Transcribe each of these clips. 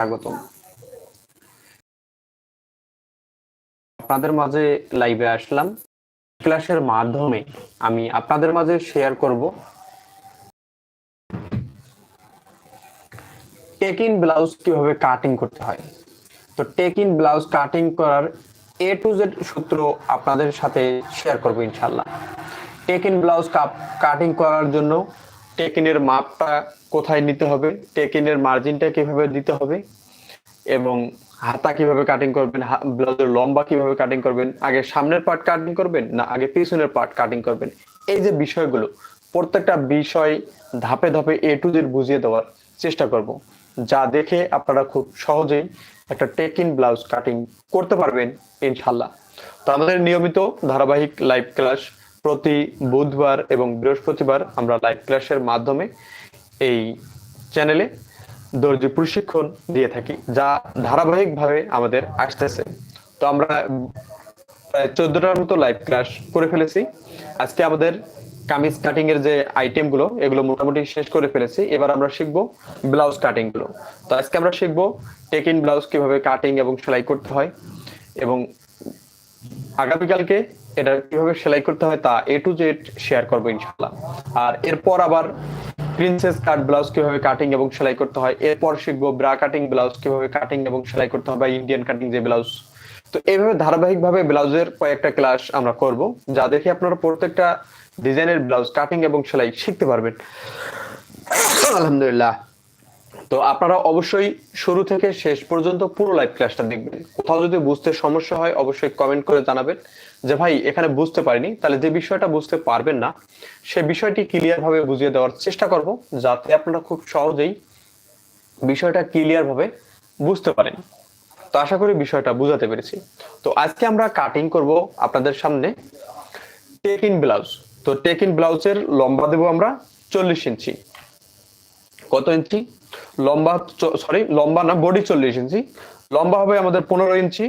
স্বাগতম। আপনাদের মাঝে লাইভে আসলাম। ক্লাসের মাধ্যমে আমি আপনাদের মাঝে শেয়ার করব। টেক ইন ব্লাউজ কীভাবে কাটিং করতে হয়? তো টেক ইন ব্লাউজ কাটিং করার এ টু জেড সূত্র আপনাদের সাথে শেয়ার করব ইনশাল্লাহ টেক ইন ব্লাউজ কাটিং করার জন্য টেক ইনের মাপটা কোথায় নিতে হবে টেক ইনের মার্জিনটা কীভাবে দিতে হবে এবং হাতা কীভাবে কাটিং করবেন ব্লাউজের লম্বা কীভাবে কাটিং করবেন, আগে সামনের পার্ট কাটিং করবেন না আগে পিছনের পার্ট কাটিং করবেন? এই যে বিষয়গুলো, প্রত্যেকটা বিষয় ধাপে ধাপে এ টু জেড বুঝিয়ে দেওয়ার চেষ্টা করব। যা দেখে আপনারা খুব সহজেই একটা টেক ইন ব্লাউজ কাটিং করতে পারবেন ইনশাল্লাহ তো আমাদের নিয়মিত ধারাবাহিক লাইভ ক্লাস প্রতি বুধবার এবং বৃহস্পতিবার আমরা লাইভ ক্লাসের মাধ্যমে এই চ্যানেলে দর্জি প্রশিক্ষণ দিয়ে থাকি, যা ধারাবাহিকভাবে আমাদের আসতেছে। তো আমরা প্রায় চোদ্দটার মতো লাইভ ক্লাস করে ফেলেছি। আজকে আমাদের কামিজ কাটিং এর যে আইটেমগুলো এগুলো মোটামুটি শেষ করে ফেলেছি। এবার আমরা শিখব ব্লাউজ কাটিংগুলো তো আজকে আমরা শিখব টেক ইন ব্লাউজ কীভাবে কাটিং এবং সেলাই করতে হয় এবং আগামীকালকে এটা কীভাবে সেলাই করতে হয় তা এ টু জেড শেয়ার করব ইনশাল্লাহ আর এরপর আবার প্রিন্সেস কাট ব্লাউজ কীভাবে কাটিং এবং সেলাই করতে হয়, এরপর শিখব ব্রা কাটিং ব্লাউজ কীভাবে কাটিং এবং সেলাই করতে হয় বা ইন্ডিয়ান কাটিং যে ব্লাউজ তো এইভাবে ধারাবাহিকভাবে ব্লাউজের কয়েকটা ক্লাস আমরা করব, যা দেখে আপনারা প্রত্যেকটা ডিজাইনের ব্লাউজ কাটিং এবং সেলাই শিখতে পারবেন। আলহামদুলিল্লাহ। তো আপনারা অবশ্যই শুরু থেকে শেষ পর্যন্ত পুরো লাইভ ক্লাসটা দেখবেন। কোথাও যদি বুঝতে সমস্যা হয়, অবশ্যই কমেন্ট করে জানাবেন। যে ভাই, এখানে বুঝতে পারিনি। তাহলে যে বিষয়টা বুঝতে পারবেন না, সে বিষয়টি ক্লিয়ার ভাবে বুঝিয়ে দেওয়ার চেষ্টা করব, যাতে আপনারা খুব সহজেই বিষয়টা ক্লিয়ার ভাবে বুঝতে পারেন। তো আশা করি বিষয়টা বুঝাতে পেরেছি। তো আজকে আমরা কাটিং করব আপনাদের সামনে টেক ইন ব্লাউজ তো টেক ইন ব্লাউজের লম্বা দেবো আমরা চল্লিশ ইঞ্চি। কত ইঞ্চি? লম্বা সরি লম্বা না বডি চল্লিশ ইঞ্চি। লম্বা হবে আমাদের পনেরো ইঞ্চি,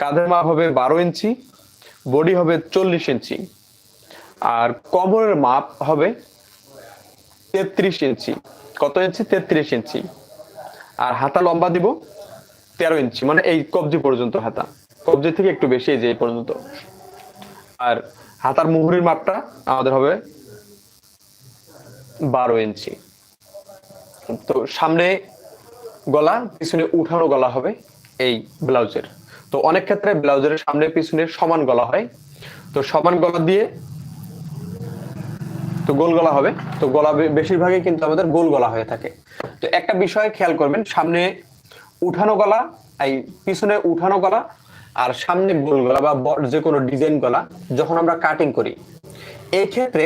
কাঁধের মাপ হবে বারো ইঞ্চি। বডি হবে চল্লিশ ইঞ্চি। আর কমরের মাপ হবে তেত্রিশ ইঞ্চি। কত ইঞ্চি? তেত্রিশ ইঞ্চি। আর হাতা লম্বা দিব তেরো ইঞ্চি মানে এই কবজি পর্যন্ত হাতা। কবজি থেকে একটু বেশি এই যে পর্যন্ত। আর হাতার মুহুরির মাপটা আমাদের হবে বারো ইঞ্চি। তো সামনে গলা, পিছনে উঠানো গলা হবে এই ব্লাউজের। তো অনেক ক্ষেত্রে ব্লাউজের সামনে পিছনে সমান গলা হয়। তো সমান গলা দিয়ে তো গোল গলা হবে। তো গলা বেশিরভাগই কিন্তু আমাদের গোল গলা হয়ে থাকে। তো একটা বিষয় খেয়াল করবেন, সামনে উঠানো গলা, এই পিছনে উঠানো গলা আর সামনে গোল গলা বা যে কোনো ডিজাইন গলা যখন আমরা কাটিং করি এই ক্ষেত্রে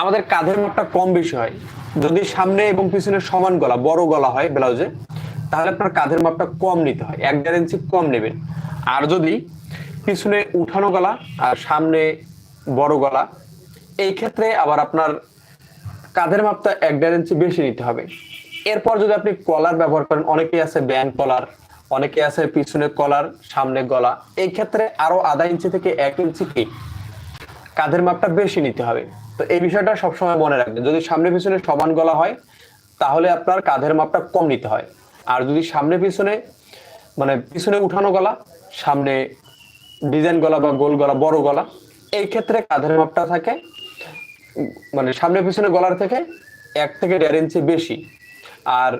আমাদের কাঁধের মাপটা কম বেশি হয়। যদি সামনে এবং পিছনে সমান গলা, বড় গলা হয় ব্লাউজে তাহলে আপনার কাঁধের মাপটা কম নিতে হয়, এক দেড় ইঞ্চি কম নেবেন। আর যদি পিছনে উঠানো গলা আর সামনে বড় গলা, এই ক্ষেত্রে আবার আপনার কাঁধের মাপটা এক দেড় ইঞ্চি বেশি নিতে হবে। এরপর যদি আপনি কলার ব্যবহার করেন, অনেকেই আছে ব্যান্ড কলার, অনেকে আছে পিছনে কলার, সামনে গলা, এই ক্ষেত্রে আরও আধা ইঞ্চি থেকে এক ইঞ্চি কি কাঁধের মাপটা বেশি নিতে হবে। তো এই বিষয়টা সবসময় মনে রাখবেন, যদি সামনে পিছনে সমান গলা হয়, তাহলে আপনার কাঁধের মাপটা কম নিতে হয়। আর যদি সামনে পিছনে মানে পিছনে উঠানো গলা, সামনে ডিজাইন গলা বা গোল গলা, বড় গলা, এই ক্ষেত্রে কাঁধের মাপটা থাকে। মানে সামনে পিছনে গলার থেকে এক থেকে দেড় ইঞ্চি বেশি। আর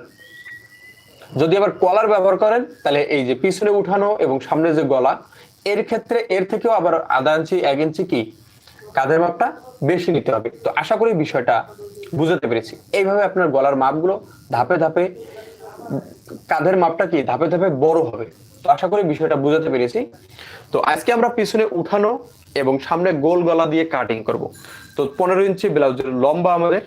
যদি আবার কলার ব্যবহার করেন, তাহলে এই যে পিছনে উঠানো এবং সামনে যে গলা, এর ক্ষেত্রে এর থেকেও আবার আধা ইঞ্চি, এক ইঞ্চি কি কাঁধের মাপটা বেশি নিতে হবে। তো আশা করি বিষয়টা বুঝতে পেরেছি। এইভাবে আপনার গলার মাপগুলো ধাপে ধাপে কাঁধের মাপটা কি? ধাপে ধাপে বড় হবে। তো আশা করি বিষয়টা বুঝাতে পেরেছি। তো আজকে আমরা পিছনে উঠানো এবং সামনে গোল গলা দিয়ে কাটিং করব। তো পনেরো ইঞ্চি ব্লাউজের লম্বা আমাদের।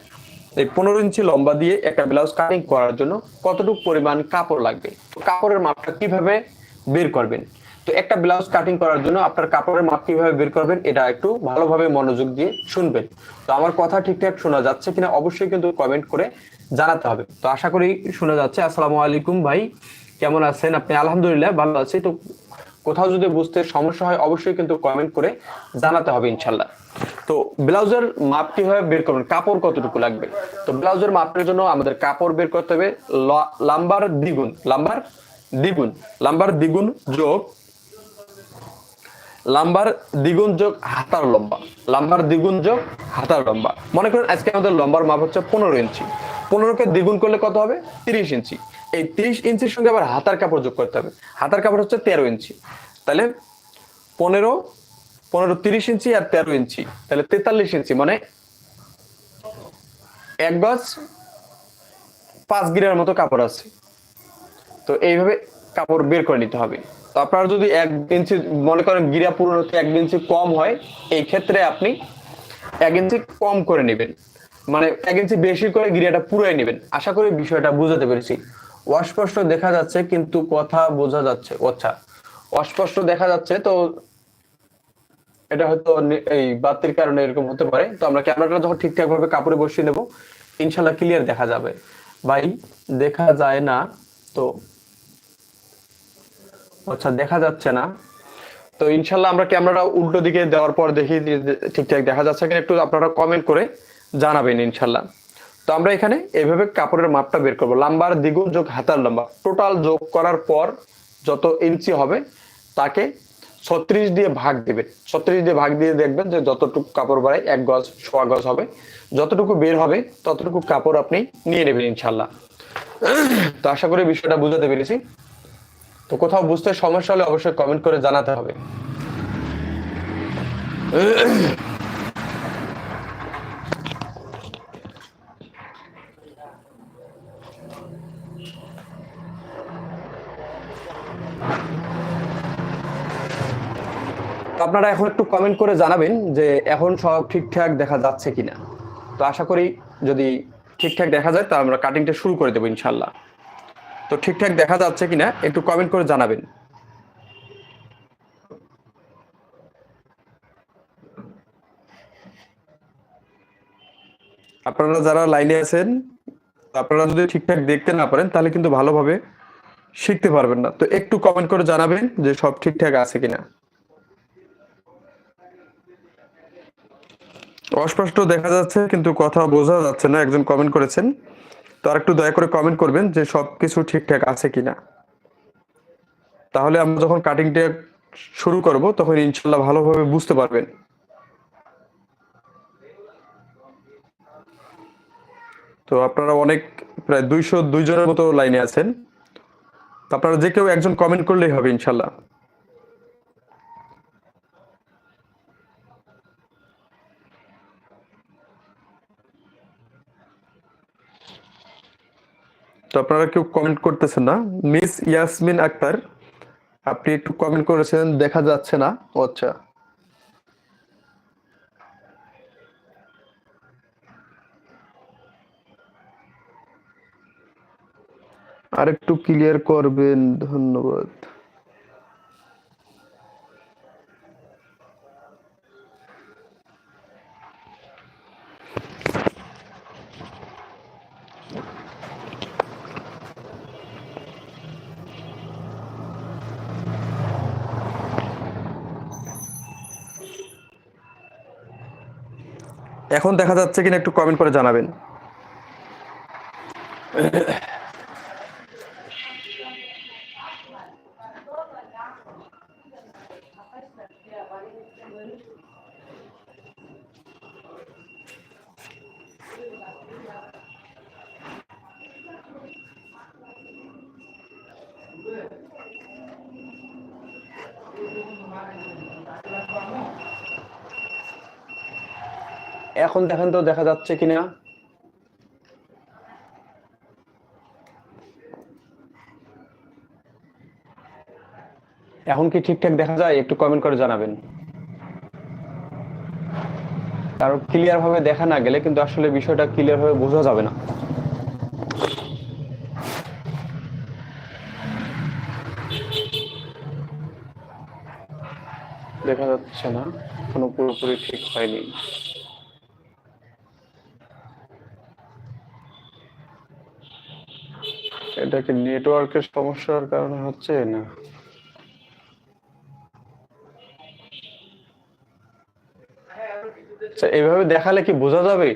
এই পনেরো ইঞ্চি লম্বা দিয়ে একটা ব্লাউজ কাটিং করার জন্য কতটুকু পরিমাণ কাপড় লাগবে? কাপড়ের মাপটা কীভাবে বের করবেন? তো একটা ব্লাউজ কাটিং করার জন্য আপনার কাপড়ের মাপ কীভাবে বের করবেন, এটা একটু ভালোভাবে মনোযোগ দিয়ে শুনবেন। তো আমার কথা ঠিকঠাক শোনা যাচ্ছে কিনা অবশ্যই কিন্তু কমেন্ট করে জানাতে হবে। তো আশা করি শোনা যাচ্ছে। আসসালামু আলাইকুম ভাই, কেমন আছেন? আপনি আলহামদুলিল্লাহ ভালো আছি। তো কোথাও যদি বুঝতে সমস্যা হয়, অবশ্যই কিন্তু কমেন্ট করে জানাতে হবে ইনশাল্লাহ। তো ব্লাউজের মাপ কীভাবে বের করবেন, কাপড় কতটুকু লাগবে? তো ব্লাউজের মাপের জন্য আমাদের কাপড় বের করতে হবে লাম্বার দ্বিগুণ লাম্বার দ্বিগুণ লাম্বার দ্বিগুণ যোগ লাম্বার দ্বিগুণ যোগ হাতার লম্বা। লাম্বার দ্বিগুণ যোগ হাতার লম্বা। মনে করেন আজকে আমাদের লম্বার মাপ হচ্ছে পনেরো ইঞ্চি। পনেরোকে দ্বিগুণ করলে কত হবে? তিরিশ ইঞ্চি। এই তিরিশ ইঞ্চির সঙ্গে আবার হাতার কাপড় যোগ করতে হবে। হাতার কাপড় হচ্ছে তেরো ইঞ্চি। তাহলে পনেরো পনেরো তিরিশ ইঞ্চি আর তেরো ইঞ্চি। তাহলে তেতাল্লিশ ইঞ্চি মানে এক গজ পাঁচ গিরার মতো কাপড় আছে। তো এইভাবে কাপড় বের করে নিতে হবে। আপনার যদি এক ইঞ্চি, মনে করেন গিরা পূরণ এক ইঞ্চি কম হয়, এই ক্ষেত্রে আপনি এক ইঞ্চি কম করে নেবেন। মানে এক ইঞ্চি বেশি করে গিরাটা পুরাই নেবেন। আশা করি বিষয়টা বুঝাতে পেরেছি। অস্পষ্ট দেখা যাচ্ছে, কিন্তু কথা বোঝা যাচ্ছে। আচ্ছা অস্পষ্ট দেখা যাচ্ছে, তো এটা হয়তো এই বাতির কারণে এরকম হতে পারে। তো আমরা ক্যামেরাটা যখন ঠিকঠাক ভাবে কাপড়ে বসিয়ে নেব, ইনশাল্লাহ ক্লিয়ার দেখা যাবে। ভাই, দেখা যায় না, তো আচ্ছা দেখা যাচ্ছে না। তো ইনশাল্লাহ আমরা ক্যামেরাটা উল্টো দিকে দেওয়ার পর দেখি ঠিকঠাক দেখা যাচ্ছে কিনা। একটু আপনারা কমেন্ট করে জানাবেন ইনশাল্লাহ। তো আমরা এখানে এইভাবে কাপড়ের মাপটা বের করব। লাম্বার, দ্বিগুণ যোগ হাতার লম্বা। টোটাল যোগ করার পর যত ইঞ্চি হবে, তাকে ছত্রিশ দিয়ে ভাগ দিবেন ছত্রিশ দিয়ে ভাগ দিয়ে দেখবেন যে যতটুকু কাপড় বাড়ায় এক গজ, সোয়া গজ হবে। যতটুকু বের হবে, ততটুকু কাপড় আপনি নিয়ে নেবেন ইনশাল্লাহ। তো আশা করি বিষয়টা বুঝাতে পেরেছি। তো কোথাও বুঝতে সমস্যা হলে অবশ্যই কমেন্ট করে জানাতে হবে। আপনারা এখন একটু কমেন্ট করে জানাবেন যে এখন সব ঠিকঠাক দেখা যাচ্ছে কিনা। তো আশা করি যদি ঠিকঠাক দেখা যায় তা আমরা কাটিংটা শুরু করে দেবো ইনশাল্লাহ তো ঠিকঠাক দেখা যাচ্ছে কিনা একটু কমেন্ট করে জানাবেন। আপনারা যারা লাইনে আছেন, আপনারা যদি ঠিকঠাক দেখতে না পারেন, তাহলে কিন্তু ভালোভাবে শিখতে পারবেন না। তো একটু কমেন্ট করে জানাবেন যে সব ঠিকঠাক আছে কিনা। অস্পষ্ট দেখা যাচ্ছে, কিন্তু কথা বোঝা যাচ্ছে না, একজন কমেন্ট করেছেন। তো আর একটু দয়া করে কমেন্ট করবেন যে সবকিছু ঠিকঠাক আছে কিনা। তাহলে আমরা যখন কাটিংটা শুরু করব, তখন ইনশাল্লাহ ভালোভাবে বুঝতে পারবেন। তো আপনারা অনেক, প্রায় দুইশো দুই জনের মতো লাইনে আছেন। আপনারা যে কেউ একজন কমেন্ট করলেই হবে ইনশাল্লাহ। তো আপনারা কেউ কমেন্ট করতেছেন না। মিস ইয়াসমিন আক্তার আপনি একটু কমেন্ট করেছেন, দেখা যাচ্ছে না। আচ্ছা। আরেকটু ক্লিয়ার করবেন, ধন্যবাদ। এখন দেখা যাচ্ছে কিনা একটু কমেন্ট করে জানাবেন। এখন দেখেন তো দেখা যাচ্ছে কিনা। এখন কি ঠিকঠাক দেখা যায়? একটু কমেন্ট করে জানাবেন। কারণ ক্লিয়ার ভাবে দেখা না গেলে কিন্তু আসলে বিষয়টা ক্লিয়ার ভাবে বোঝা যাবে না। দেখা যাচ্ছে না, কোনো পুরোপুরি ঠিক হয়নি। এটা কি নেটওয়ার্কের সমস্যার কারণে হচ্ছে না? আচ্ছা এইভাবে দেখালে কি বোঝা যাবে?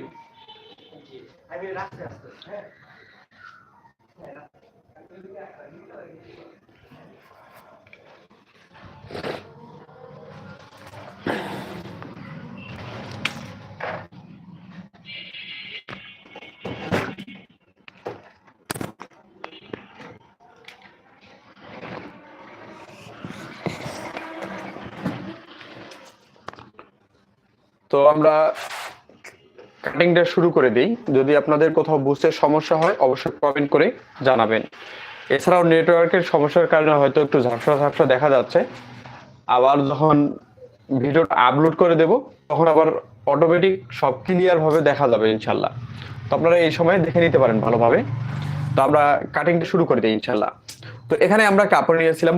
তো আমরা কাটিংটা শুরু করে দিই। যদি আপনাদের কোথাও বুঝতে সমস্যা হয়, অবশ্যই কমেন্ট করে জানাবেন। এছাড়াও নেটওয়ার্কের সমস্যার কারণে হয়তো একটু ঝাপসা ঝাপসা দেখা যাচ্ছে। আবার যখন ভিডিওটা আপলোড করে দেব, তখন আবার অটোমেটিক সব ক্লিয়ার ভাবে দেখা যাবে ইনশাল্লাহ। তো আপনারা এই সময় দেখে নিতে পারেন ভালোভাবে। তো আমরা কাটিংটা শুরু করে দিই ইনশাল্লাহ। তো এখানে আমরা কাপড় নিয়েছিলাম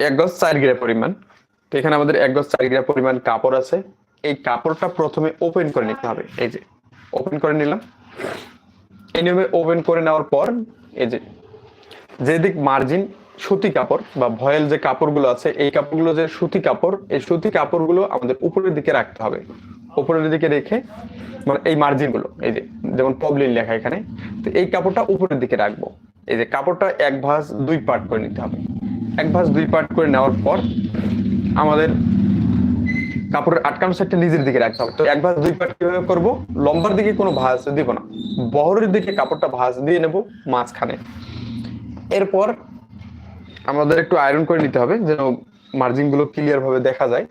এক গজ চার গিরা পরিমাণ। তো এখানে আমাদের এক গজ চার গিরা পরিমাণ কাপড় আছে। এই কাপড়টা প্রথমে ওপেন করে নিতে হবে। এই যে ওপেন করে নিলাম। এই নিয়মে ওপেন করে নেওয়ার পর, এই যে যেদিক মার্জিন সুতি কাপড় বা ভয়েল যে কাপড়গুলো আছে, এই কাপড়গুলো যে সুতি কাপড়, এই সুতি কাপড়গুলো আমাদের উপরের দিকে রাখতে হবে। উপরের দিকে রেখে মানে এই মার্জিনগুলো এই যে, যেমন পবলিন লেখা এখানে, তো এই কাপড়টা উপরের দিকে রাখব। এই যে, কাপড়টা এক ভাঁজ দুই পার্ট করে নিতে হবে। এক ভাঁজ দুই পার্ট করে নেওয়ার পর আমাদের কাপড়ের আটকানো সাইডটা নিজের দিকে রাখতে হবে। তো এক ভাঁজ দুই পার্ট কীভাবে করব? লম্বার দিকে কোনো ভাঁজ দিব না। বহরের দিকে কাপড়টা ভাঁজ দিয়ে নেব মাঝখানে। এরপর আমাদের একটু আয়রন করে নিতে হবে, যেন মার্জিনগুলো ক্লিয়ার ভাবে দেখা যায়।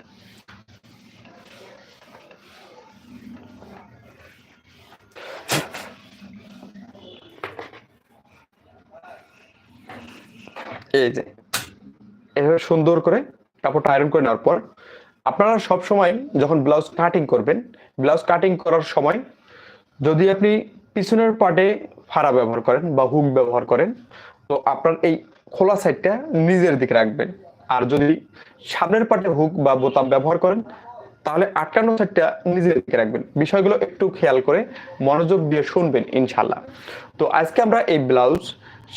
এই যে। এভাবে সুন্দর করে কাপড়টা আয়রন করে নেওয়ার পর আপনারা সব সময় যখন ব্লাউজ কাটিং করবেন ব্লাউজ কাটিং করার সময় যদি আপনি পিছনের পার্টে ফাড়া ব্যবহার করেন বা হুক ব্যবহার করেন, তো আপনার এই খোলা সাইডটা নিজের দিকে রাখবেন। আর যদি সামনের পার্টে হুক বা বোতাম ব্যবহার করেন, তাহলে আটকানো সাইডটা নিজের দিকে রাখবেন। বিষয়গুলো একটু খেয়াল করে মনোযোগ দিয়ে শুনবেন ইনশাল্লাহ তো আজকে আমরা এই ব্লাউজ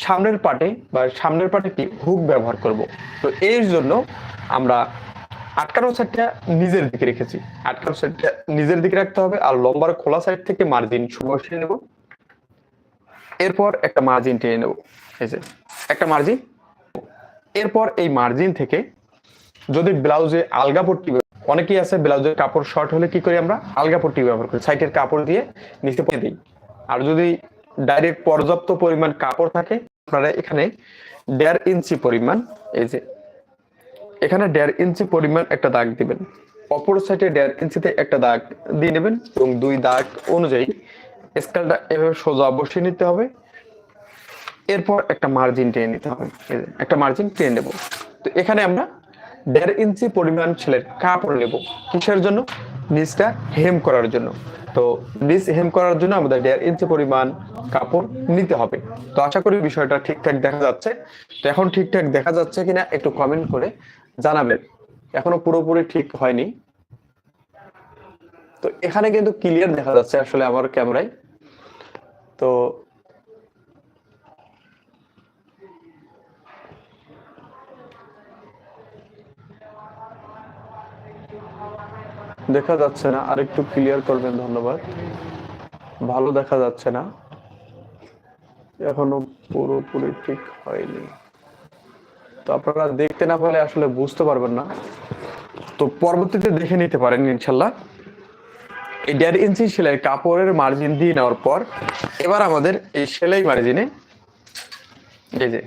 সামনের পার্টে বা সামনের পার্টে কি হুক ব্যবহার করব। তো এর জন্য আমরা আটকানো সাইডটা নিজের দিকে রেখেছি। আটকানো সাইডটা নিজের দিকে রাখতে হবে আর লম্বার খোলা সাইড থেকে মার্জিন বসিয়ে নেব। এরপর একটা মার্জিন টেনে নেব। এই যে, একটা মার্জিন এরপর এই মার্জিন থেকে যদি ব্লাউজে আলগা পট্টি অনেকেই আছে ব্লাউজের কাপড় শর্ট হলে কি করি আমরা? আলগা পট্টি ব্যবহার করি। সাইডের কাপড় দিয়ে নিচে পরে দিই। আর যদি ডাইরেক্ট পর্যাপ্ত পরিমাণ কাপড় থাকে, আপনারা এখানে দেড় ইঞ্চি পরিমাণ, এই যে, এখানে দেড় ইঞ্চি পরিমাণ একটা দাগ দিবেন। অপর সাইডে দেড় ইঞ্চিতে একটা দাগ দিয়ে নেবেন এবং দুই দাগ অনুযায়ী স্কেলটা এভাবে সোজা বসিয়ে নিতে হবে। এরপর একটা মার্জিন টেনে নিতে হবে। একটা মার্জিন টেনে নেব। তো এখানে আমরা দেড় ইঞ্চি পরিমাণ ছেলের কাপড় নেব কিসের জন্য? নিচটা হেম করার জন্য। তো ডিস হেম করার জন্য আমাদের দেড় ইঞ্চি পরিমাণ কাপড় নিতে হবে। তো আশা করি বিষয়টা ঠিকঠাক দেখা যাচ্ছে। তো এখন ঠিকঠাক দেখা যাচ্ছে কিনা একটু কমেন্ট করে জানাবেন। এখনও পুরোপুরি ঠিক হয়নি। তো এখানে কিন্তু ক্লিয়ার দেখা যাচ্ছে আসলে আমার ক্যামেরায়। তো দেখা যাচ্ছে না। আর একটু ক্লিয়ার করবেন, ধন্যবাদ। ভালো দেখা যাচ্ছে না। এখনও পুরোপুরি ঠিক হয়নি। তো আপনারা দেখতে না পেলে আসলে বুঝতে পারবেন না। তো পরবর্তীতে দেখে নিতে পারেন ইনশাল্লাহ। এই দেড় ইঞ্চি সেলাই কাপড়ের মার্জিন দিয়ে নেওয়ার পর এবার আমাদের এই সেলাই মার্জিনে এই যে,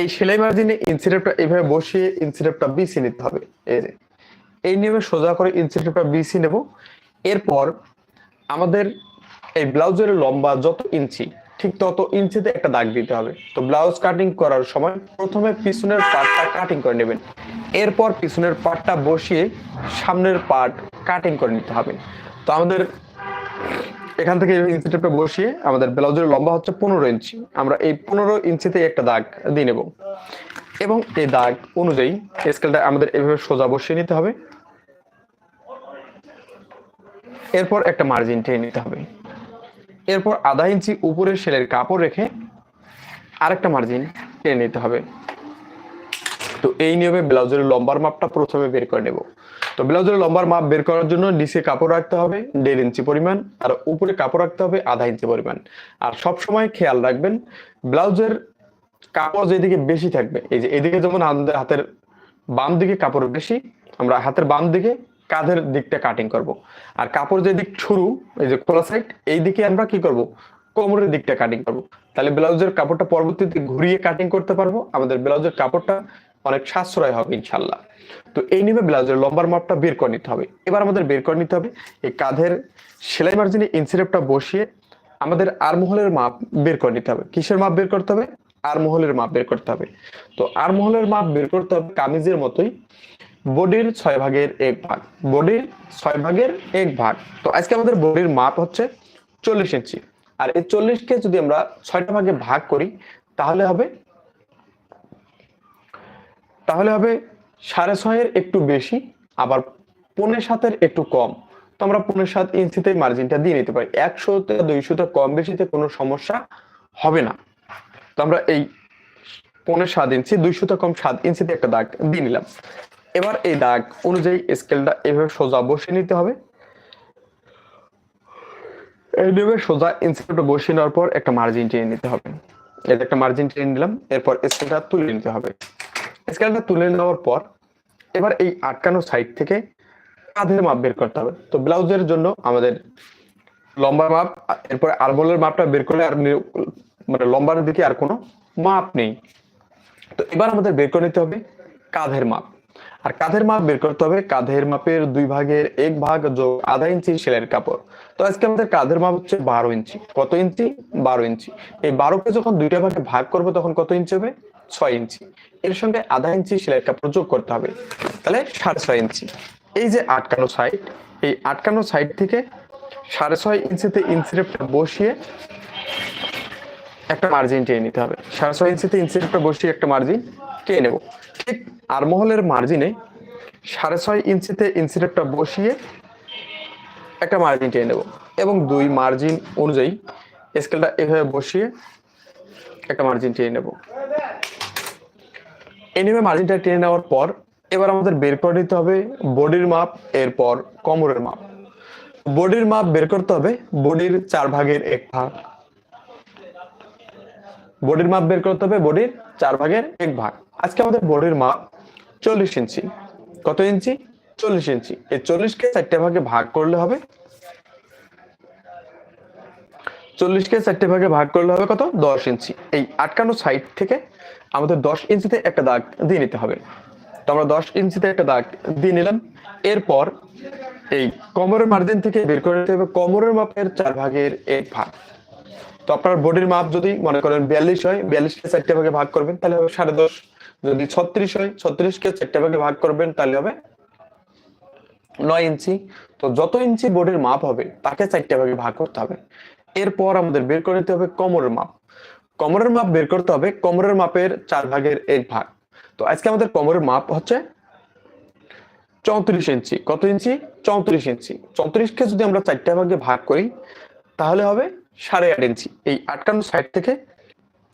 এই সেলাই মার্জিনে ইনসিলেপটা এইভাবে বসিয়ে ইনসিলেপটা বিছি নিতে হবে। এই যে এই নিয়মে সোজা করে ইনসিলেপটা বিছি নেব। এরপর আমাদের এই ব্লাউজের লম্বা যত ইঞ্চি, ঠিক তত ইঞ্চিতে একটা দাগ দিতে হবে। তো ব্লাউজ কাটিং করার সময় প্রথমে পিছনের পার্টটা কাটিং করে নেবেন। এরপর পিছনের পার্টটা বসিয়ে সামনের পার্ট কাটিং করে নিতে হবে। তো আমাদের এখান থেকে ইঞ্চি টেপে বসিয়ে আমাদের ব্লাউজের লম্বা হচ্ছে পনেরো ইঞ্চি। আমরা এই পনেরো ইঞ্চিতে একটা দাগ দিয়ে নেব। এবং এই দাগ অনুযায়ী স্কেলটা আমাদের এভাবে সোজা বসিয়ে নিতে হবে। এরপর একটা মার্জিন টেনে নিতে হবে। এরপর আধা ইঞ্চি উপরের সেলের কাপড় রেখে আরেকটা মার্জিন টেনে নিতে হবে। তো এই নিয়মে ব্লাউজের লম্বার মাপটা প্রথমে বের করে নেব। তো ব্লাউজের লম্বার মাপ বের করার জন্য নিচে কাপড় রাখতে হবে দেড় ইঞ্চি পরিমাণ, আর উপরে কাপড় রাখতে হবে আধা ইঞ্চি পরিমাণ। আর সব সময় খেয়াল রাখবেন ব্লাউজের কাপড় যেদিকে বেশি থাকবে, এই যে এদিকে যেমন হাতের বাম দিকে কাপড় বেশি, আমরা হাতের বাম দিকে কাঁধের দিকটা কাটিং করব। আর কাপড় যেদিক শুরু, এই যে খোলা সাইড এই দিকে আমরা কি করব? কোমরের দিকটা কাটিং করব। তাহলে ব্লাউজের কাপড়টা পরবর্তীতে ঘুরিয়ে কাটিং করতে পারব, আমাদের ব্লাউজের কাপড়টা অনেক সাশ্রয় হবে ইনশাল্লাহ তো এই নিয়ে ব্লাউজের লম্বার মাপটা বের করে নিতে হবে। এবার আমাদের বের করে নিতে হবে এই কাঁধের সেলাই মার্জিনে ইনসিরেপটা বসিয়ে আমাদের আরমহলের মাপ বের করে নিতে হবে। কিসের মাপ বের করতে হবে? আরমহলের মাপ বের করতে হবে। তো আরমহলের মাপ বের করতে হবে কামিজের মতোই। বডির ছয় ভাগের এক ভাগ। বডির ছয় ভাগের এক ভাগ। তো আজকে আমাদের বডির মাপ হচ্ছে চল্লিশ ইঞ্চি। আর এই চল্লিশকে যদি আমরা ছয়টা ভাগে ভাগ করি, তাহলে হবে তাহলে হবে সাড়ে ছয়ের একটু বেশি, আবার পৌনে সাতের একটু কম। তো আমরা পৌনে সাত ইঞ্চিতে মার্জিনটা দিয়ে নিতে পারি। একশো দুইশোতে কম বেশিতে কোনো সমস্যা হবে না। তো আমরা এই পৌনে সাত ইঞ্চি দুইশোতে কম সাত ইঞ্চিতে একটা দাগ দিয়ে নিলাম। এবার এই দাগ অনুযায়ী স্কেলটা এভাবে সোজা বসিয়ে নিতে হবে। এই নেবে সোজা ইনসিপেক্টর বসিয়ে নেওয়ার পর একটা মার্জিন টেনে নিতে হবে। যে একটা মার্জিন টেনে নিলাম, এরপর স্কেলটা তুলে নিতে হবে। স্কেলটা তুলে নেওয়ার পর এবার এই আটকানো সাইড থেকে কাঁধের মাপ বের করতে হবে। তো ব্লাউজের জন্য আমাদের লম্বা মাপ, এরপরে আরবলের মাপটা বের করলে আর মানে লম্বার দিকে আর কোনো মাপ নেই। তো এবার আমাদের বের করে নিতে হবে কাঁধের মাপ। আর কাঁধের মাপ বের করতে হবে কাঁধের মাপের দুই ভাগের এক ভাগ যোগ আধা ইঞ্চি সেলাইয়ের কাপড়। তো আজকে আমাদের কাঁধের মাপ হচ্ছে বারো ইঞ্চি। কত ইঞ্চি? বারো ইঞ্চি। এই বারোকে যখন দুইটা ভাগে ভাগ করব তখন কত ইঞ্চি হবে? ছয় ইঞ্চি। এর সঙ্গে আধা ইঞ্চি সেলাইয়ের কাপড় যোগ করতে হবে। তাহলে সাড়ে ছয় ইঞ্চি। এই যে আটকানো সাইড এই আটকানো সাইড থেকে সাড়ে ছয় ইঞ্চিতে ইনসিরেপটা বসিয়ে একটা মার্জিন টেনে নিতে হবে। সাড়ে ছয় ইঞ্চিতে ইনসিরেপটা বসিয়ে একটা মার্জিন টেনে নেব। ঠিক আরমহলের মার্জিনে সাড়ে ছয় ইঞ্চিতে ইনসিরেপটা বসিয়ে একটা মার্জিন টেনে নেব এবং দুই মার্জিন অনুযায়ী স্কেলটা এভাবে বসিয়ে একটা মার্জিন টেনে নেব। এনিমে মার্জিনটা টেনে নেওয়ার পর এবার আমাদের বের করে নিতে হবে বডির মাপ, এরপর কোমরের মাপ। বডির মাপ বের করতে হবে বডির চার ভাগের এক ভাগ। বডির মাপ বের করতে হবে, বডির চার ভাগের এক ভাগ। আজকে আমাদের বডির মাপ চল্লিশ ইঞ্চি। কত ইঞ্চি? চল্লিশ ইঞ্চি। এই চল্লিশকে চারটে ভাগে ভাগ করলে হবে, চল্লিশকে চারটে ভাগে ভাগ করলে হবে কত? দশ ইঞ্চি। এই আটকানো সাইড থেকে আমাদের দশ ইঞ্চিতে একটা দাগ দিয়ে নিতে হবে। তো আমরা দশ ইঞ্চিতে একটা দাগ দিয়ে নিলাম। এরপর এই কোমরের মার্জিন থেকে বের করে নিতে হবে। কোমরের মাপের চার ভাগের এক ভাগ। তো আপনার বডির মাপ যদি মনে করেন বিয়াল্লিশ হয়, বিয়াল্লিশকে চারটে ভাগে ভাগ করবেন, তাহলে হবে সাড়ে দশ। যদি ছত্রিশ হয়, ছত্রিশকে চারটে ভাগে ভাগ করবেন, তাহলে হবে নয় ইঞ্চি। তো যত ইঞ্চি বডির মাপ হবে, তাকে চারটে ভাগে ভাগ করতে হবে। এরপর আমাদের বের করে নিতে হবে কোমরের মাপ। কোমরের মাপ বের করতে হবে, কোমরের মাপের চার ভাগের এক ভাগ। তো আজকে আমাদের কোমরের মাপ হচ্ছে চৌত্রিশ ইঞ্চি। কত ইঞ্চি? চৌত্রিশ ইঞ্চি। চৌত্রিশকে যদি আমরা চারটে ভাগে ভাগ করি, তাহলে হবে সাড়ে আট ইঞ্চি এই আটকানো সাইড থেকে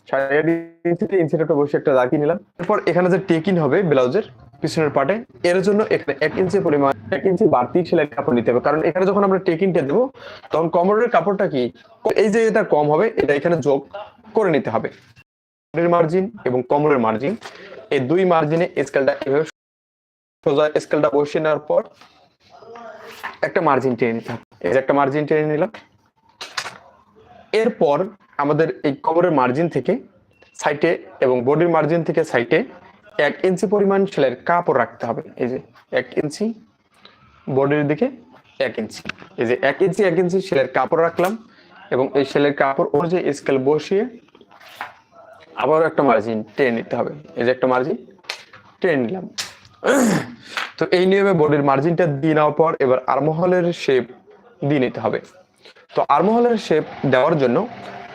সাড়ে আট ইঞ্চিতে ইঞ্চিটা বসে একটা দাগিয়ে নিলাম। এরপর এখানে যে টেকিন হবে ব্লাউজের পিছনের পার্টে এর জন্য এখানে এক ইঞ্চি পরিমাণ, এক ইঞ্চি বাড়তি সেলাই কাপড় নিতে হবে। কারণ এখানে যখন আমরা টেকিনটা দেবো, তখন কোমরের কাপড়টা কি? এই যে এটা কম হবে, এটা এখানে যোগ করে নিতে হবে। মার্জিন এবং কোমরের মার্জিন এই দুই মার্জিনে স্কেলটা এভাবে সোজা স্কেলটা বসিয়ে নেওয়ার পর একটা মার্জিন টেনে নিতে হবে। এই যে একটা মার্জিন টেনে নিলাম। এরপর আমাদের এই কোমরের মার্জিন থেকে সাইটে এবং বডির মার্জিন থেকে সাইটে এক ইঞ্চি পরিমাণ সেলের কাপড় রাখতে হবে। এই যে এক ইঞ্চি বডির দিকে এক ইঞ্চি এই যে এক ইঞ্চি এক ইঞ্চি সেলের কাপড় রাখলাম এবং এই সেলের কাপড় অনুযায়ী স্কেল বসিয়ে আবারও একটা মার্জিন টেনে নিতে হবে। এই যে একটা মার্জিন টেনে নিলাম। তো এই নিয়মে বডির মার্জিনটা দিয়ে নেওয়ার পর এবার আর্মহলের শেপ দিয়ে নিতে হবে। তো আর্মহলের শেপ দেওয়ার জন্য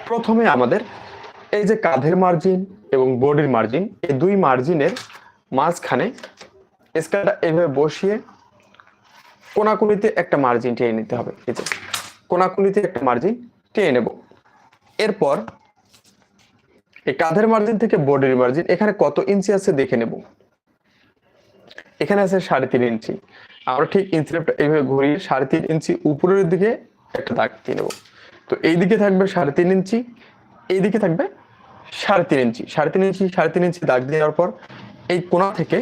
প্রথমে আমাদের এই যে কাঁধের মার্জিন এবং বডির মার্জিন এই দুই মার্জিনের মাঝখানে স্কেলটা এইভাবে বসিয়ে কোনাকুনিতে একটা মার্জিন টেনে নিতে হবে। এই যে কোনাকুনিতে একটা মার্জিন টেনে নেব। এরপর এই কাঁধের মার্জিন থেকে বডির মার্জিন এখানে কত ইঞ্চি আছে দেখে নেব। এখানে আছে সাড়ে তিন ইঞ্চি আমরা ঠিক ইঞ্চিটা এইভাবে ঘুরিয়ে সাড়ে তিন ইঞ্চি উপরের দিকে একটা দাগ দিয়ে নেব। তো এই দিকে থাকবে সাড়ে তিন ইঞ্চি এই দিকে থাকবে সাড়ে তিন ইঞ্চি। সাড়ে তিন ইঞ্চি, সাড়ে তিন ইঞ্চি দাগ দেওয়ার পর এই কোনা থেকে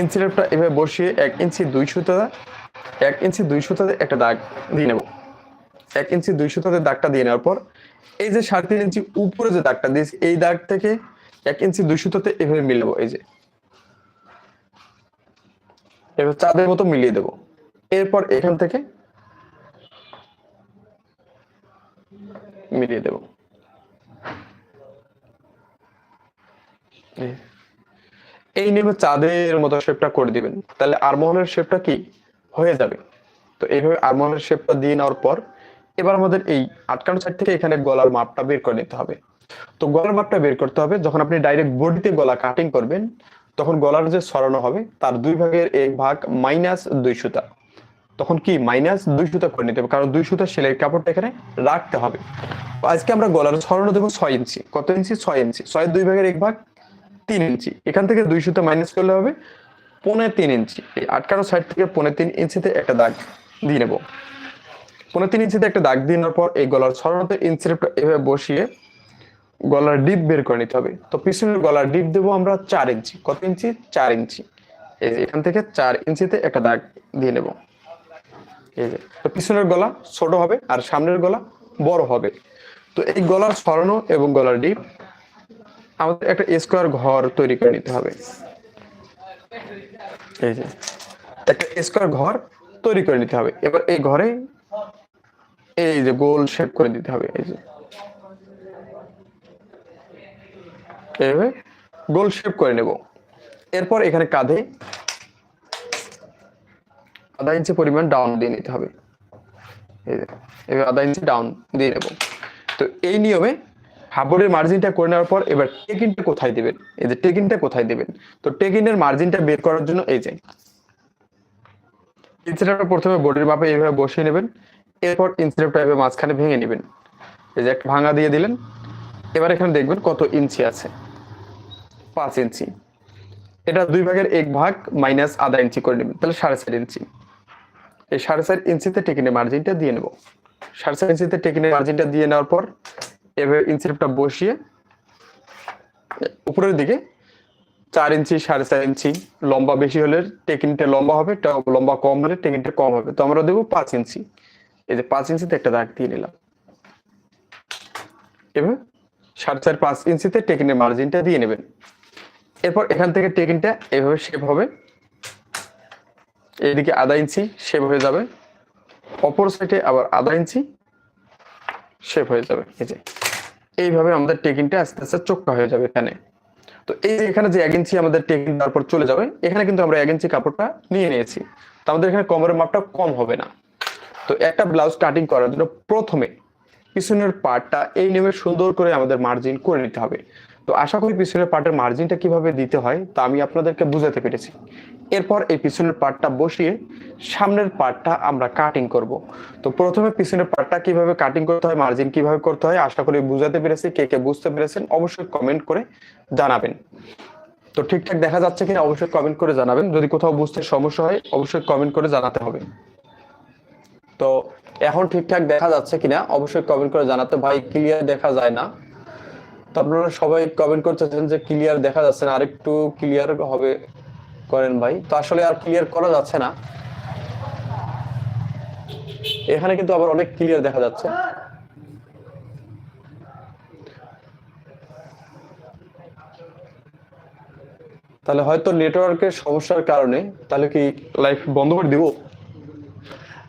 ইঞ্চিলেপটা এভাবে বসিয়ে এক ইঞ্চি দুই সুতা এক ইঞ্চি দুই সুতাতে একটা দাগ দিয়ে নেব। এক ইঞ্চি দুই সুতাতে দাগটা দিয়ে নেওয়ার পর এই যে সাড়ে তিন ইঞ্চি উপরে যে দাগটা দিয়েছি, এই দাগ থেকে এক ইঞ্চি দুই সুতাতে এভাবে মিলাবো এই যে। এবার চাঁদের মতো মিলিয়ে দেব। এরপর এখান থেকে মিলিয়ে দেব। এই- নেমে চাঁদের মতো শেপটা করে দিবেন। তাহলে আরমহলের শেপটা কি? হয়ে যাবে। তো এইভাবে আরমহলের শেপটা দিয়ে নেওয়ার পর এবার আমাদের এই আটকানো সাইড থেকে এখানে গলার মাপটা বের করে নিতে হবে। তো গলার মাপটা বের করতে হবে। যখন আপনি ডাইরেক্ট বডিতে গলা কাটিং করবেন, তখন গলার যে সরানো হবে, তার দুই ভাগের এক ভাগ মাইনাস দুই সুতা। তখন কি মাইনাস দুই সুতা করে নিতে হবে, কারণ দুই সুতা সেলাই কাপড়টা এখানে রাখতে হবে। আজকে আমরা গলার সরানো দেবো ছয় ইঞ্চি। কত ইঞ্চি? ছয় ইঞ্চি। ছয়ের দুই ভাগের এক ভাগ তিন ইঞ্চি। এখান থেকে দুই সুতা মাইনাস করলে হবে পৌনে তিন ইঞ্চি। এই আটকানো সাইড থেকে পৌনে তিন ইঞ্চিতে একটা দাগ দিয়ে নেব। পৌনে তিন ইঞ্চিতে একটা দাগ দিয়ে নেওয়ার পর এই গলার ছড়ানোতে ইঞ্চিটা এভাবে বসিয়ে গলার ডিপ বের করে নিতে হবে। তো পিছনের গলার ডিপ দেবো আমরা চার ইঞ্চি। কত ইঞ্চি? চার ইঞ্চি। এখান থেকে চার ইঞ্চিতে একটা দাগ দিয়ে নেব। এই যে, তো পিছনের গলা ছোট হবে আর সামনের গলা বড় হবে। তো এই গলার এবং গলার ডিপ আমাদের একটা স্কোয়ার ঘর তৈরি করে নিতে হবে। এই যে, একটা স্কোয়ার ঘর তৈরি করে নিতে হবে। এবার এই ঘরে এই যে গোল শেপ করে দিতে হবে, এই যে। এইভাবে গোল শেপ করে নেব। এরপর এখানে কাঁধে আধা ইঞ্চি পরিমাণ ডাউন দিয়ে নিতে হবে। এবার আধা ইঞ্চি ডাউন দিয়ে নেব। তো এই নিয়মে হাবড়ের মার্জিনটা করে নেওয়ার পর এবার টেকিনটা কোথায় দিবেন? এই যে টেকিনটা কোথায় দিবেন? তো টেকিনের মার্জিনটা বের করার জন্য এই যে ইনসিলেটর প্রথমে বোর্ডের মাপে এইভাবে বসিয়ে নেবেন। এরপর ইনসিলেটরটা এভাবে মাঝখানে ভেঙে নেবেন। এই যে একটা ভাঙা দিয়ে দিলেন। এবার এখানে দেখবেন কত ইঞ্চি আছে। পাঁচ ইঞ্চি। এটা দুই ভাগের এক ভাগ মাইনাস আধা ইঞ্চি করে নেবেন। তাহলে সাড়ে চার ইঞ্চি। এই সাড়ে চার ইঞ্চিতে টেকিনের মার্জিনটা দিয়ে নেব। সাড়ে চার ইঞ্চিতে টেকিনের মার্জিনটা দিয়ে নেওয়ার পর এভাবে ইনসিলেটরটা বসিয়ে উপরের দিকে চার ইঞ্চি, সাড়ে চার ইঞ্চি লম্বা বেশি হলে টেকিনটা লম্বা হবে লম্বা কম হলে টেকিনটা কম হবে। তো আমরা দেবো পাঁচ ইঞ্চি। এই যে পাঁচ ইঞ্চিতে একটা দাগ দিয়ে নিলাম। এবার সাড়ে চার, পাঁচ ইঞ্চিতে টেকিনের মার্জিনটা দিয়ে নেবেন। এরপর এখান থেকে টেকিনটা এভাবে শেপ হবে। এইদিকে আধা ইঞ্চি শেপ হয়ে যাবে। অপর সাইডে আবার আধা ইঞ্চি শেপ হয়ে যাবে। এই যে, এইভাবে আমাদের টেকিনটা আস্তে আস্তে চোখা হয়ে যাবে এখানে। তো এই যে এখানে যে এক ইঞ্চি আমাদের টেকিং তারপর চলে যাবে, এখানে কিন্তু আমরা এক ইঞ্চি কাপড়টা নিয়ে নিয়েছি। তো আমাদের এখানে কোমরের মাপটা কম হবে না। তো একটা ব্লাউজ কাটিং করার জন্য প্রথমে পিছনের পার্টটা এই নিয়মে সুন্দর করে আমাদের মার্জিন করে নিতে হবে। তো আশা করি পিছনের পার্টের মার্জিনটা কীভাবে দিতে হয় তা আমি আপনাদেরকে বুঝাতে পেরেছি। এরপর এই পিছনের পার্টটা বসিয়ে সামনের পার্টটা আমরা কাটিং করব। তো প্রথমে পিছনের পার্টটা কীভাবে কাটিং করতে হয় মার্জিন কীভাবে করতে হয়, আশা করি বুঝাতে পেরেছি। কে কে বুঝতে পেরেছেন, অবশ্যই কমেন্ট করে জানাবেন। তো ঠিকঠাক দেখা যাচ্ছে কিনা, অবশ্যই কমেন্ট করে জানাবেন। যদি কোথাও বুঝতে সমস্যা হয়, অবশ্যই কমেন্ট করে জানাতে হবে। তো এখন ঠিকঠাক দেখা যাচ্ছে কিনা, অবশ্যই কমেন্ট করে জানাতে। ভাই ক্লিয়ার দেখা যায় না। তো আপনারা সবাই কমেন্ট করতেছেন যে ক্লিয়ার দেখা যাচ্ছে না, আরেকটু ক্লিয়ার হবে করেন ভাই। তো আসলে আর ক্লিয়ার করা যাচ্ছে না। এখানে কিন্তু আবার অনেক ক্লিয়ার দেখা যাচ্ছে। তাহলে হয়তো নেটওয়ার্কের সমস্যার কারণে, তাহলে কি লাইভ বন্ধ করে দিব?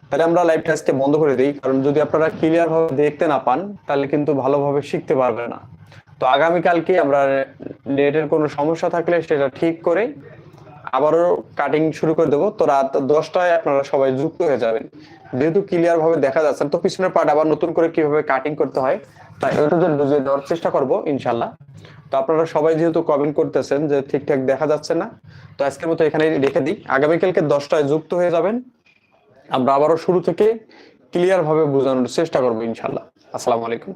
তাহলে আমরা লাইভটা আজকে বন্ধ করে দিই, কারণ যদি আপনারা ক্লিয়ার ভাবে দেখতে না পান, তাহলে কিন্তু ভালোভাবে শিখতে পারবে না। তো আগামীকালকে আমরা নেটের কোনো সমস্যা থাকলে সেটা ঠিক করে আবারও কাটিং শুরু করে দেবো। তো রাত দশটায় আপনারা সবাই যুক্ত হয়ে যাবেন। যেহেতু ক্লিয়ার ভাবে দেখা যাচ্ছে তো পিছনের পার্ট আবার নতুন করে কীভাবে কাটিং করতে হয় তাই ওটা বুঝিয়ে দেওয়ার চেষ্টা করব ইনশাল্লাহ তো আপনারা সবাই যেহেতু কমেন্ট করতেছেন যে ঠিকঠাক দেখা যাচ্ছে না, তো আজকের মতো এখানে রেখে দিই। আগামীকালকে দশটায় যুক্ত হয়ে যাবেন। আমরা আবারও শুরু থেকে ক্লিয়ার ভাবে বোঝানোর চেষ্টা করব ইনশাল্লাহ আসসালামু আলাইকুম।